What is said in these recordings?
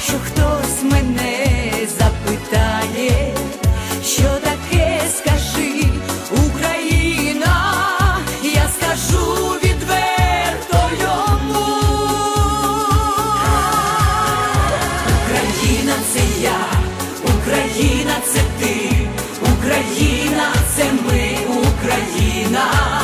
що хтось мене запитає, що таке скажи Україна, я скажу відверто йому. Україна це я, Україна це ти, Україна це ми, Україна.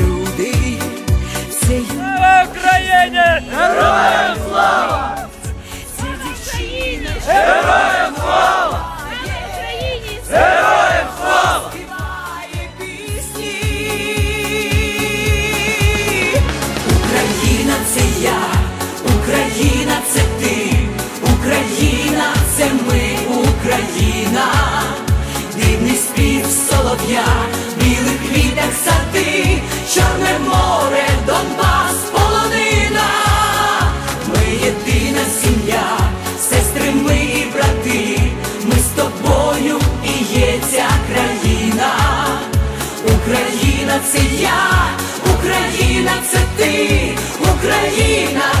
Люди, це ю- Слава Україні! Героям слава! Це дівчина, Героям слава! Героям слава! співає пісні. Україна це я, Україна це ти, Україна це ми, Україна, дивний спів солов'я, Україна це ти, Україна